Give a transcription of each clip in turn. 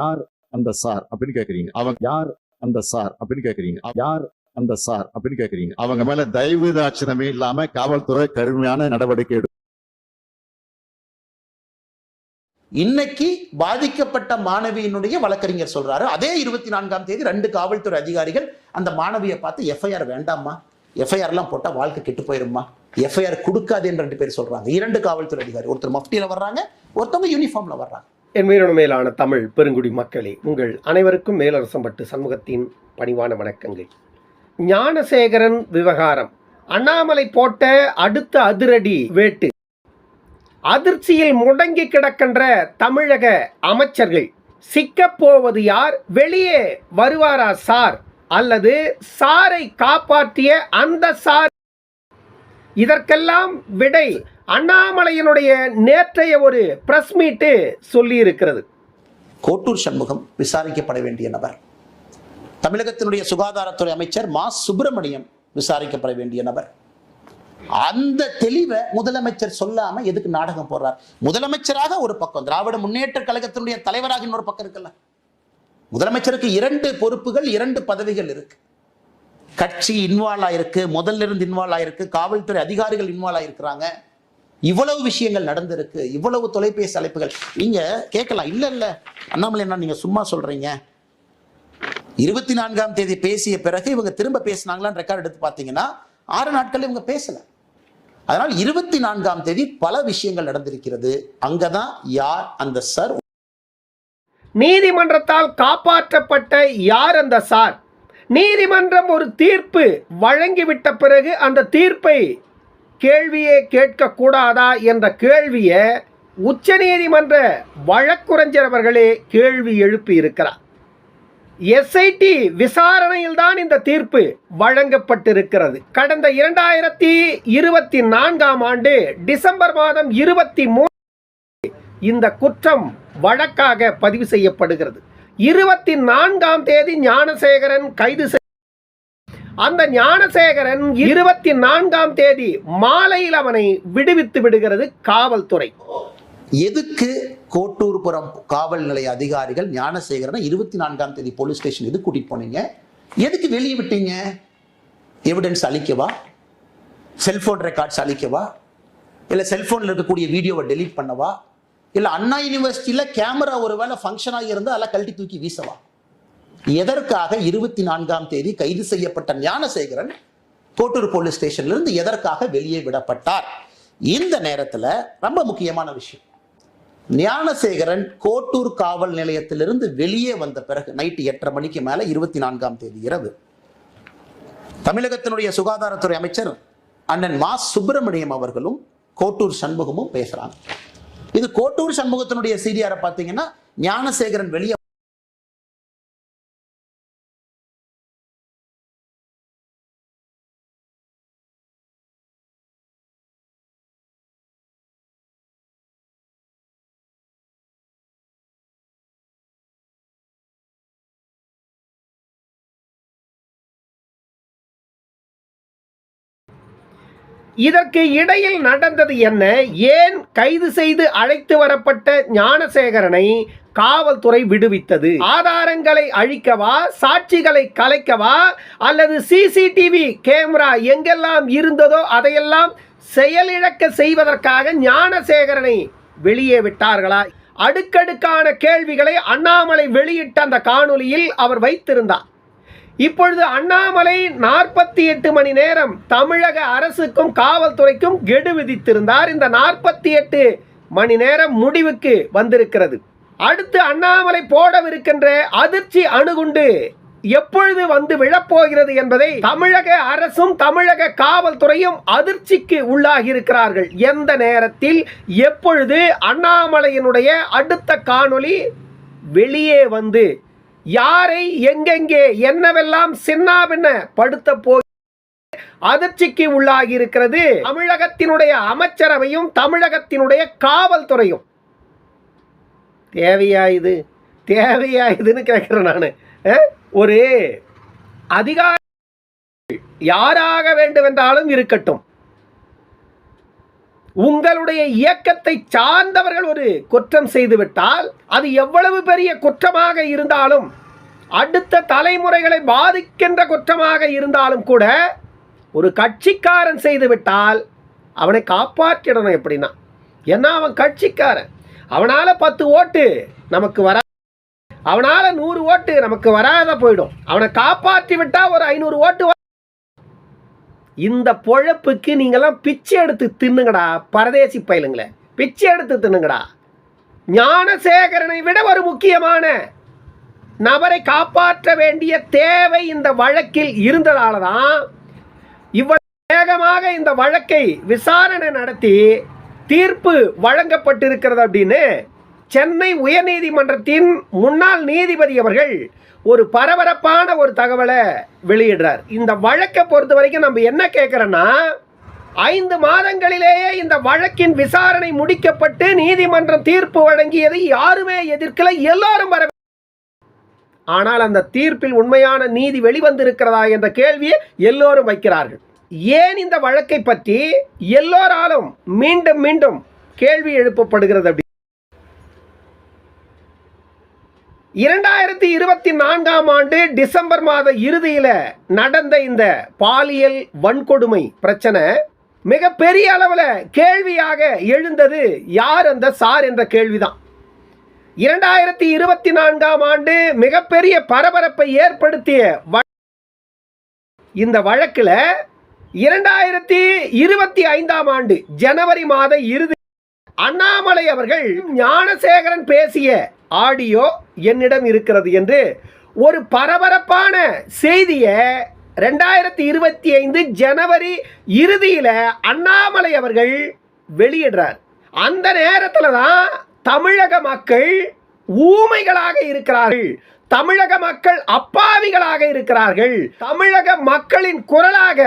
யார் அந்த சார் அப்படின்னு கேக்குறீங்க. அவங்க யார் அந்த சார் அப்படின்னு கேக்குறீங்க. யார் அந்த சார் அப்படின்னு கேக்குறீங்க. அவங்க மேல தயவு தாட்சணமே இல்லாம காவல்துறை கடுமையான நடவடிக்கை எடுக்கும். இன்னைக்கு பாதிக்கப்பட்ட மாணவியினுடைய வழக்கறிஞர் சொல்றாரு. அதே இருபத்தி நான்காம் தேதி ரெண்டு காவல்துறை அதிகாரிகள் அந்த மாணவியை பார்த்து எஃப்ஐஆர் வேண்டாமா எஃப்ஐஆர் எல்லாம் போட்டா வாழ்க்கை கெட்டு போயிருமா எஃப்ஐஆர் கொடுக்காதேன்னு ரெண்டு பேர் சொல்றாங்க. இரண்டு காவல்துறை அதிகாரி. ஒருத்தர் மஃப்டியில வர்றாங்க ஒருத்தவங்க யூனிஃபார்ம்ல வர்றாங்க. என் உயிரின மேலான தமிழ் பெருங்குடி மக்களே உங்கள் அனைவருக்கும் மேலரசம்பட்டு சமூகத்தின் பணிவான வணக்கங்கள். ஞானசேகரன் விவகாரம். அண்ணாமலை போட்ட அடுத்த அதிரடி வேட்டு. அதிர்ச்சியில் முடங்கி கிடக்கின்ற தமிழக அமைச்சர்கள் சிக்கப்போவது யார் வெளியே வருவாரா சார் அல்லது சாரை காப்பாற்றிய அந்த சார்? இதற்கெல்லாம் விடை அண்ணாமலையினுடைய நேற்றைய ஒரு பிரஸ் மீட்டு சொல்லி இருக்கிறது கோட்டூர் சண்முகம் விசாரிக்கப்பட வேண்டிய நபர். தமிழகத்தினுடைய சுகாதாரத்துறை அமைச்சர் மா. சுப்பிரமணியம் விசாரிக்கப்பட வேண்டிய நபர். அந்த தெளிவை முதலமைச்சர் சொல்லாம எதுக்கு நாடகம் போடுறார்? முதலமைச்சராக ஒரு பக்கம் திராவிட முன்னேற்ற கழகத்தினுடைய தலைவராக இன்னொரு பக்கம் இருக்குல்ல. முதலமைச்சருக்கு இரண்டு பொறுப்புகள் இரண்டு பதவிகள் இருக்கு. கட்சி இன்வால்வ் ஆயிருக்கு முதல்ல இருந்து இன்வால்வ் ஆயிருக்கு காவல்துறை அதிகாரிகள் இன்வால்வ் ஆயிருக்கிறாங்க. இவ்வளவு விஷயங்கள் நடந்திருக்கு இவ்வளவு தொலைபேசி அழைப்புகள். நீங்க கேட்கலாம். இல்ல இல்ல. அண்ணாமலை என்ன நீங்க சும்மா சொல்றீங்க. இருபத்தி நான்காம் தேதி பேசிய பிறகு இவங்க திரும்ப பேசினாங்களான்னு ரெக்கார்ட் எடுத்து பார்த்தீங்கன்னா ஆறு நாட்கள் இவங்க பேசல. அதனால் இருபத்தி நான்காம் தேதி பல விஷயங்கள் நடந்திருக்கிறது. அங்கதான் யார் அந்த சார் நீதிமன்றத்தால் காப்பாற்றப்பட்ட யார் அந்த சார் நீதிமன்றம் ஒரு தீர்ப்பு வழங்கிவிட்ட பிறகு அந்த தீர்ப்பை கேள்வியே கேட்கக்கூடாதா என்ற கேள்வியை உச்சநீதிமன்ற வழக்குரைஞர் அவர்களே கேள்வி எழுப்பி இருக்கிறார். எஸ்ஐடி விசாரணையில்தான் இந்த தீர்ப்பு வழங்கப்பட்டிருக்கிறது. கடந்த இரண்டாயிரத்தி இருபத்தி நான்காம் ஆண்டு டிசம்பர் மாதம் இருபத்தி மூணு இந்த குற்றம் வழக்காக பதிவு செய்யப்படுகிறது. இருபத்தி நான்காம் தேதி ஞானசேகரன் கைது செய் அந்த ஞானசேகரன் இருபத்தி நான்காம் தேதி மாலையில் அவனை விடுவித்து விடுகிறது காவல்துறை. எதுக்கு கோட்டூர்புரம் காவல் நிலைய அதிகாரிகள் ஞானசேகரனை இருபத்தி நான்காம் தேதி போலீஸ் ஸ்டேஷன் எதுக்கு கூட்டிட்டு போனீங்க? எதுக்கு வெளியே விட்டீங்க? எவிடன்ஸ் அழிக்கவா செல்போன் ரெக்கார்ட்ஸ் அழிக்கவா இல்லை செல்போனில் இருக்கக்கூடிய வீடியோவை டெலீட் பண்ணவா? இல்லை அண்ணா யூனிவர்சிட்டியில் கேமரா ஒருவேளை ஃபங்க்ஷன் ஆகியிருந்தால் அதெல்லாம் கழட்டி தூக்கி வீசவா? எதற்காக இருபத்தி நான்காம் தேதி கைது செய்யப்பட்ட ஞானசேகரன் கோட்டூர் போலீஸ் ஸ்டேஷன்ல இருந்து எதற்காக வெளியே விடப்பட்டார்? இந்த நேரத்தில் ரொம்ப முக்கியமான விஷயம். ஞானசேகரன் கோட்டூர் காவல் நிலையத்திலிருந்து வெளியே வந்த பிறகு நைட்டு எட்டரை மணிக்கு மேல இருபத்தி நான்காம் தேதி இரவு தமிழகத்தினுடைய சுகாதாரத்துறை அமைச்சர் அண்ணன் மா. சுப்பிரமணியம் அவர்களும் கோட்டூர் சண்முகமும் பேசுறாங்க. இது கோட்டூர் சண்முகத்தினுடைய சீரியாரை பார்த்தீங்கன்னா ஞானசேகரன் வெளியே இதற்கு இடையில் நடந்தது என்ன? ஏன் கைது செய்து அழைத்து வரப்பட்ட ஞானசேகரனை காவல்துறை விடுவித்தது? ஆதாரங்களை அழிக்கவா? சாட்சிகளை கலைக்கவா? அல்லது சிசிடிவி கேமரா எங்கெல்லாம் இருந்ததோ அதையெல்லாம் செயலிழக்க செய்வதற்காக ஞானசேகரனை வெளியே விட்டார்களா? அடுக்கடுக்கான கேள்விகளை அண்ணாமலை வெளியிட்ட அந்த காணொளியில் அவர் வைத்திருந்தார். இப்பொழுது அண்ணாமலை நாற்பத்தி எட்டு மணி நேரம் தமிழக அரசுக்கும் காவல்துறைக்கும் கெடு விதித்திருந்தார். இந்த நாற்பத்தி எட்டு மணி நேரம் முடிவுக்கு வந்திருக்கிறது. அடுத்து அண்ணாமலை போடவிருக்கின்ற அதிர்ச்சி அணுகுண்டு எப்பொழுது வந்து விழப்போகிறது என்பதை தமிழக அரசும் தமிழக காவல்துறையும் அதிர்ச்சிக்கு உள்ளாகி இருக்கிறார்கள் எந்த நேரத்தில் எப்பொழுது அண்ணாமலையினுடைய அடுத்த காணொளி வெளியே வந்து யாரை எங்கெங்கே என்னவெல்லாம் சின்னாபின்ன படுத்த போய் அதிர்ச்சிக்கு உள்ளாகி இருக்கிறது தமிழகத்தினுடைய அமைச்சரவையும் தமிழகத்தினுடைய காவல்துறையும். தேவையா இது? தேவையா இதுன்னு கேட்குறேன் நான். ஒரு அதிகாரி யாராக வேண்டுமென்றாலும் இருக்கட்டும். உங்களுடைய இயக்கத்தை சார்ந்தவர்கள் ஒரு குற்றம் செய்துவிட்டால் அது எவ்வளவு பெரிய குற்றமாக இருந்தாலும் அடுத்த தலைமுறைகளை பாதிக்கின்ற குற்றமாக இருந்தாலும் கூட ஒரு கட்சிக்காரன் செய்துவிட்டால் அவனை காப்பாற்றிடணும் எப்படின்னா ஏன்னா அவன் கட்சிக்காரன். அவனால் பத்து ஓட்டு நமக்கு வரா அவனால் நூறு ஓட்டு நமக்கு வராத போயிடும். அவனை காப்பாற்றி விட்டால் ஒரு ஐநூறு ஓட்டு வ- இந்த பொழப்புக்கு நீங்களாம் பிச்சை எடுத்து தின்னுங்கடா பரதேசி பயலுங்களே. பிச்சை எடுத்து தின்னுங்கடா. ஞானசேகரனை விட ஒரு முக்கியமான நபரை காப்பாற்ற வேண்டிய தேவை இந்த வழக்கில் இருந்ததால தான் இவ்வளவு வேகமாக இந்த வழக்கை விசாரணை நடத்தி தீர்ப்பு வழங்கப்பட்டிருக்கிறது அப்படின்னு சென்னை உயர்நீதிமன்றத்தின் முன்னாள் நீதிபதி அவர்கள் ஒரு பரபரப்பான ஒரு தகவலை வெளியிடுறார். இந்த வழக்கை பொறுத்த வரைக்கும் நம்ம என்ன கேட்குறோன்னா ஐந்து மாதங்களிலேயே இந்த வழக்கின் விசாரணை முடிக்கப்பட்டு நீதிமன்றம் தீர்ப்பு வழங்கியதை யாருமே எதிர்க்கல எல்லாரும் வர ஆனால் அந்த தீர்ப்பில் உண்மையான நீதி வெளிவந்திருக்கிறதா என்ற கேள்வியை எல்லோரும் வைக்கிறார்கள். ஏன் இந்த வழக்கை பற்றி எல்லோராலும் மீண்டும் மீண்டும் கேள்வி எழுப்பப்படுகிறது அப்படி இரண்டாயிரத்தி இருபத்தி நான்காம் ஆண்டு டிசம்பர் மாத இறுதியில் நடந்த இந்த பாலியல் வன்கொடுமை பிரச்சனை மிக பெரிய அளவில் கேள்வியாக எழுந்தது யார் அந்த சார் என்ற கேள்விதான். இரண்டாயிரத்தி இருபத்தி நான்காம் ஆண்டு மிகப்பெரிய பரபரப்பை ஏற்படுத்திய இந்த வழக்கில் இரண்டாயிரத்தி இருபத்தி ஐந்தாம் ஆண்டு ஜனவரி மாத இறுதி அண்ணாமலை அவர்கள் ஞானசேகரன் பேசிய ஆடியோ என்னிடம் இருக்கிறது என்று ஒரு பரபரப்பான செய்தியை ரெண்டாயிரத்தி இருபத்தி ஐந்து ஜனவரி இறுதியில் அண்ணாமலை அவர்கள் வெளியிடுறார். அந்த நேரத்தில் தான் தமிழக மக்கள் ஊமைகளாக இருக்கிறார்கள். தமிழக மக்கள் அப் இருக்கிறார்கள். தமிழக மக்களின் குரலாக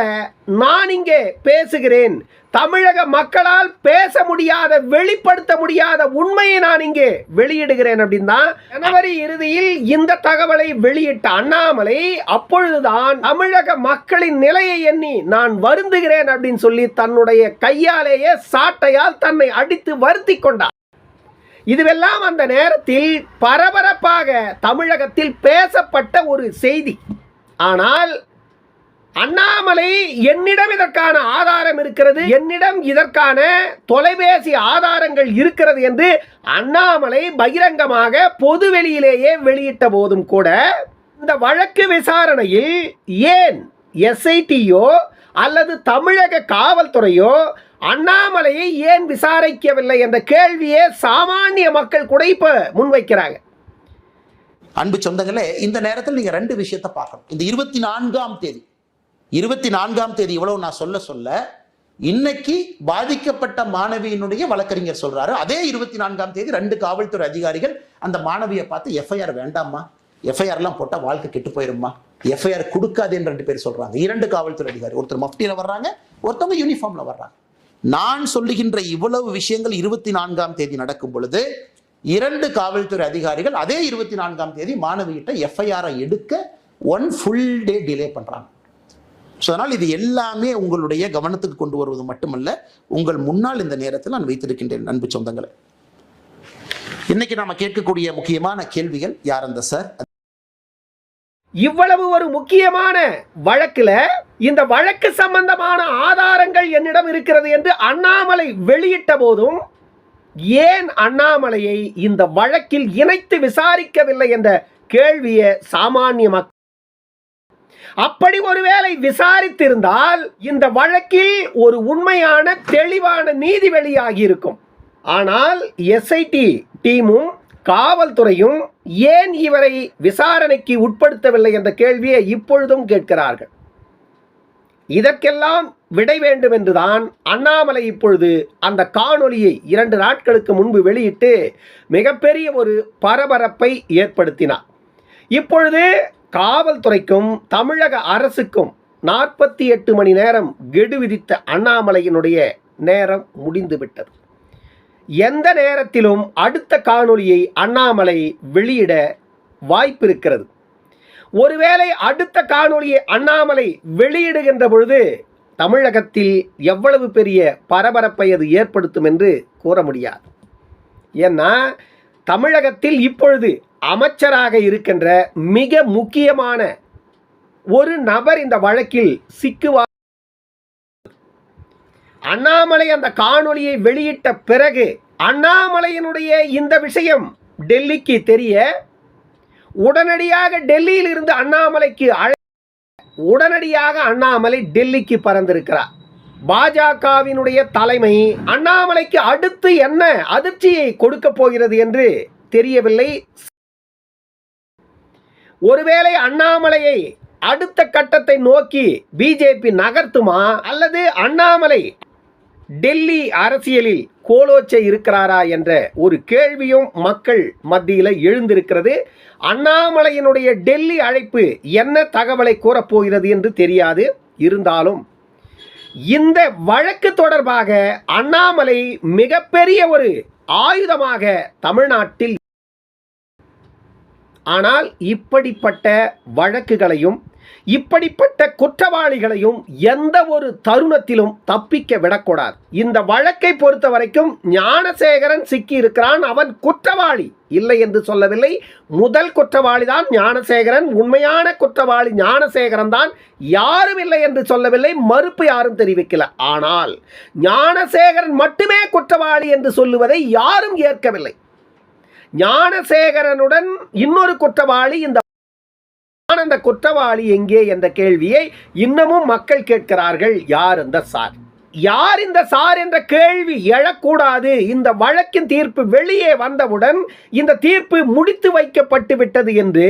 நான் இங்கே பேசுகிறேன். தமிழக மக்களால் பேச முடியாத வெளிப்படுத்த முடியாத உண்மையை நான் இங்கே வெளியிடுகிறேன் அப்படின்னா ஜனவரி இறுதியில் இந்த தகவலை வெளியிட்ட அண்ணாமலை அப்பொழுதுதான் தமிழக மக்களின் நிலையை எண்ணி நான் வருந்துகிறேன் அப்படின்னு சொல்லி தன்னுடைய கையாலேயே சாட்டையால் தன்னை அடித்து வருத்தி கொண்டார். இதுவெல்லாம் அந்த நேரத்தில் பரபரப்பாக தமிழகத்தில் பேசப்பட்ட ஒரு செய்தி. ஆனால் அண்ணாமலை என்னிடம் இதற்கான ஆதாரம் இருக்கிறது என்னிடம் இதற்கான தொலைபேசி ஆதாரங்கள் இருக்கிறது என்று அண்ணாமலை பகிரங்கமாக பொது வெளியிலேயே வெளியிட்ட போதும் கூட இந்த வழக்கு விசாரணையில் ஏன் எஸ்ஐடியோ அல்லது தமிழக காவல்துறையோ அண்ணாமலையை ஏன் விசாரிக்கவில்லை என்ற கேள்வியே சாமானிய மக்கள் கூட இப்போ முன்வைக்கிறாங்க. அன்பு சொந்தங்களே இந்த நேரத்தில் நீங்க ரெண்டு விஷயத்தை பார்க்கணும். இந்த இருபத்தி நான்காம் தேதி. இருபத்தி நான்காம் தேதி இவ்வளவு நான் சொல்ல சொல்ல இன்னைக்கு பாதிக்கப்பட்ட மாணவியினுடைய வழக்கறிஞர் சொல்றாரு. அதே இருபத்தி நான்காம் தேதி ரெண்டு காவல்துறை அதிகாரிகள் அந்த மாணவியை பார்த்து எஃப்ஐஆர் வேண்டாம்மா. எஃப்ஐஆர் எல்லாம் போட்டா வாழ்க்கை கெட்டு போயிருமா எஃப்ஐஆர் கொடுக்காதேன்னு ரெண்டு பேர் சொல்றாங்க. இரண்டு காவல்துறை அதிகாரி ஒருத்தர் மஃப்டியில வர்றாங்க ஒருத்தவங்க யூனிஃபார்ம்ல வர்றாங்க. நான் சொல்லுகின்ற இவ்வளவு விஷயங்கள் இருபத்தி நான்காம் தேதி நடக்கும் பொழுது இரண்டு காவல்துறை அதிகாரிகள் அதே இருபத்தி நான்காம் தேதி மாணவிகிட்ட எஃப்ஐஆரை எடுக்க ஒன் ஃபுல் டே டிலே பண்ணுறாங்க ஸோ அதனால் இது எல்லாமே உங்களுடைய கவனத்துக்கு கொண்டு வருவது மட்டுமல்ல உங்கள் முன்னால் இந்த நேரத்தில் நான் வைத்திருக்கின்றேன் அன்பு சொந்தங்களை. இன்னைக்கு நாம கேட்கக்கூடிய முக்கியமான கேள்விகள் யார் அந்த சார்? இவ்வளவு ஒரு முக்கியமான வழக்கில் இந்த வழக்கு சம்பந்தமான ஆதாரங்கள் என்னிடம் இருக்கிறது என்று அண்ணாமலை வெளியிட்ட போதும் ஏன் அண்ணாமலையை இந்த வழக்கில் இணைத்து விசாரிக்கவில்லை என்ற கேள்வியை சாமானிய மக்கள் அப்படி ஒருவேளை விசாரித்திருந்தால் இந்த வழக்கில் ஒரு உண்மையான தெளிவான நீதி வெளியாகி இருக்கும் ஆனால் எஸ்ஐடி டீமும் காவல்துறையும் ஏன் இவரை விசாரணைக்கு உட்படுத்தவில்லை என்ற கேள்வியை இப்பொழுதும் கேட்கிறார்கள். இதற்கெல்லாம் விடை வேண்டும் என்றுதான் அண்ணாமலை இப்பொழுது அந்த காணொளியை இரண்டு நாட்களுக்கு முன்பு வெளியிட்டு மிகப்பெரிய ஒரு பரபரப்பை ஏற்படுத்தினார். இப்பொழுது காவல்துறைக்கும் தமிழக அரசுக்கும் நாற்பத்தி எட்டு மணி நேரம் கெடு விதித்த அண்ணாமலையினுடைய நேரம் முடிந்துவிட்டது. எந்த நேரத்திலும் அடுத்த காணொளியை அண்ணாமலை வெளியிட வாய்ப்பிருக்கிறது. ஒருவேளை அடுத்த காணொளியை அண்ணாமலை வெளியிடுகின்ற பொழுது தமிழகத்தில் எவ்வளவு பெரிய பரபரப்பை அது ஏற்படுத்தும் என்று கூற முடியாது. ஏன்னா தமிழகத்தில் இப்பொழுது அமைச்சராக இருக்கின்ற மிக முக்கியமான ஒரு நபர் இந்த வழக்கில் சிக்குவார் அண்ணாமலை அந்த காணொளியை வெளியிட்ட பிறகு அண்ணாமலையினுடைய இந்த விஷயம் டெல்லிக்கு தெரிய உடனடியாக டெல்லியில் இருந்து அண்ணாமலைக்கு அழை உடனடியாக அண்ணாமலை டெல்லிக்கு பறந்திருக்கிறார். பாஜகவினுடைய தலைமை அண்ணாமலைக்கு அடுத்து என்ன அதிர்ச்சியை கொடுக்க போகிறது என்று தெரியவில்லை. ஒருவேளை அண்ணாமலையை அடுத்த கட்டத்தை நோக்கி பிஜேபி நகர்த்துமா அல்லது அண்ணாமலை டெல்லி அரசியலில் கோலோச்சை இருக்கிறாரா என்ற ஒரு கேள்வியும் மக்கள் மத்தியில் எழுந்திருக்கிறது. அண்ணாமலையினுடைய டெல்லி அழைப்பு என்ன தகவலை கூறப்போகிறது என்று தெரியாது. இருந்தாலும் இந்த வழக்கு தொடர்பாக அண்ணாமலை மிகப்பெரிய ஒரு ஆயுதமாக தமிழ்நாட்டில் ஆனால் இப்படிப்பட்ட வழக்குகளையும் இப்படிப்பட்ட குற்றவாளிகளையும் எந்த ஒரு தருணத்திலும் தப்பிக்க விடக்கூடாது. இந்த வழக்கை பொறுத்த வரைக்கும் ஞானசேகரன் சிக்கி இருக்கிறான் அவன் குற்றவாளி. இல்லை என்று சொல்லவில்லை. முதல் குற்றவாளி தான் ஞானசேகரன். உண்மையான குற்றவாளி ஞானசேகரன் தான். யாரும் இல்லை என்று சொல்லவில்லை. மறுப்பு யாரும் தெரிவிக்கல. ஆனால் ஞானசேகரன் மட்டுமே குற்றவாளி என்று சொல்லுவதை யாரும் ஏற்கவில்லை. ஞானசேகரனுடன் இன்னொரு குற்றவாளி இந்த அந்த குற்றவாளி எங்கே என்ற கேள்வியை இன்னமும் மக்கள் கேட்கிறார்கள் யார் இந்த சார்? யார் இந்த சார் என்ற கேள்வி எழக்கூடாது. இந்த வழக்கின் தீர்ப்பு வெளியே வந்தவுடன் இந்த தீர்ப்பு முடித்து வைக்கப்பட்டு விட்டது என்று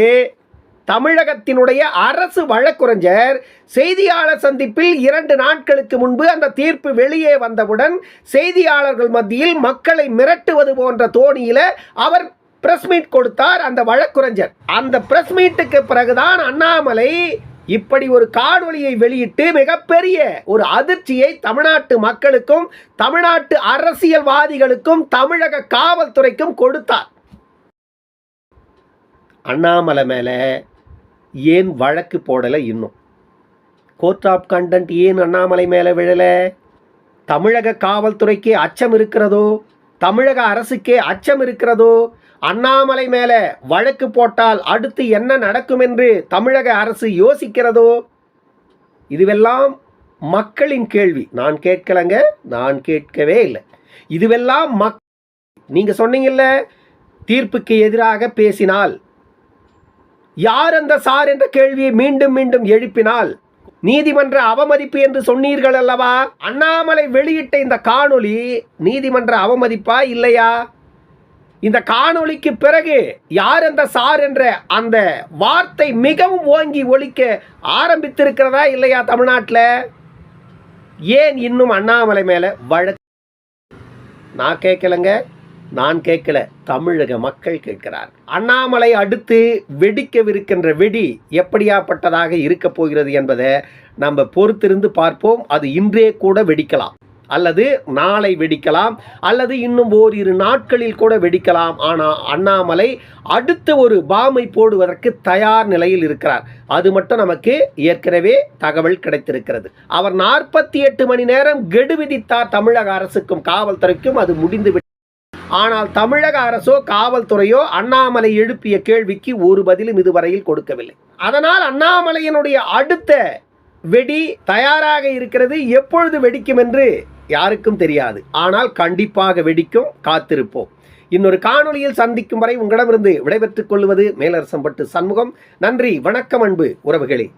தமிழகத்தினுடைய அரசு வழக்குரைஞர் செய்தியாளர் சந்திப்பில் இரண்டு நாட்களுக்கு முன்பு அந்த தீர்ப்பு வெளியே வந்தவுடன் செய்தியாளர்கள் மத்தியில் மக்களை மிரட்டுவது போன்ற தோணியில் அவர் பிரஸ் மீட் கொடுத்தார் அந்த வழக்குரைஞர். அந்த பிரஸ் மீட்டுக்கு பிறகுதான் அண்ணாமலை இப்படி ஒரு காணொலியை வெளியிட்டு மிகப்பெரிய ஒரு அதிர்ச்சியை தமிழ்நாட்டு மக்களுக்கும் தமிழ்நாட்டு அரசியல்வாதிகளுக்கும் தமிழக காவல்துறைக்கும் கொடுத்தார். அண்ணாமலை மேலே ஏன் வழக்கு போடலை இன்னும்? கோர்ட் ஆஃப் கண்டென்ட் ஏன் அண்ணாமலை மேலே விழலை? தமிழக காவல்துறைக்கு அச்சம் இருக்கிறதோ? தமிழக அரசுக்கே அச்சம் இருக்கிறதோ? அண்ணாமலை மேலே வழக்கு போட்டால் அடுத்து என்ன நடக்கும் என்று தமிழக அரசு யோசிக்கிறதோ? இதுவெல்லாம் மக்களின் கேள்வி. நான் கேட்கலங்க நான் கேட்கவே இல்லை. இதுவெல்லாம் மக் நீங்கள் சொன்னீங்கல்ல தீர்ப்புக்கு எதிராக பேசினால் யார் அந்த சார் என்ற கேள்வியை மீண்டும் மீண்டும் எழுப்பினால் நீதிமன்ற அவமதிப்பு என்று சொன்னீர்கள் அல்லவா? அண்ணாமலை வெளியிட்ட இந்த காணொளி நீதிமன்ற அவமதிப்பா இல்லையா? இந்த காணொளிக்கு பிறகு யார் அந்த சார் என்ற அந்த வார்த்தை மிகவும் ஓங்கி ஒழிக்க ஆரம்பித்திருக்கிறதா இல்லையா தமிழ்நாட்டில்? ஏன் இன்னும் அண்ணாமலை மேலே வழக்கு? நான் கேட்கலங்க நான் கேட்கல. தமிழக மக்கள் கேட்கிறார். அண்ணாமலை அடுத்து வெடிக்கவிருக்கின்ற வெடி எப்படியாப்பட்டதாக இருக்கப் போகிறது என்பதை நம்ம பொறுத்திருந்து பார்ப்போம். அது இன்றே கூட வெடிக்கலாம். அல்லது நாளை வெடிக்கலாம் அல்லது இன்னும் ஓரிரு நாட்களில் கூட வெடிக்கலாம். ஆனால் அண்ணாமலை அடுத்த ஒரு பாமை போடுவதற்கு தயார் நிலையில் இருக்கிறார். அது மட்டும் நமக்கு ஏற்கனவே தகவல் கிடைத்திருக்கிறது. அவர் நாற்பத்தி எட்டு மணி நேரம் கெடு விதித்தார் தமிழக அரசுக்கும் காவல்துறைக்கும். அது முடிந்து ஆனால் தமிழக அரசோ காவல்துறையோ அண்ணாமலை எழுப்பிய கேள்விக்கு ஒரு பதிலும் இதுவரையில் கொடுக்கவில்லை. அதனால் அண்ணாமலையினுடைய அடுத்த வெடி தயாராக இருக்கிறது எப்பொழுது வெடிக்கும் என்று யாருக்கும் தெரியாது. ஆனால் கண்டிப்பாக வெடிக்கும் காத்திருப்போம். இன்னொரு காணொளியில் சந்திக்கும் வரை உங்களிடமிருந்து விடைபெற்றுக் கொள்வது மேலரசம்பட்டு சண்முகம். நன்றி வணக்கம் அன்பு உறவுகளே.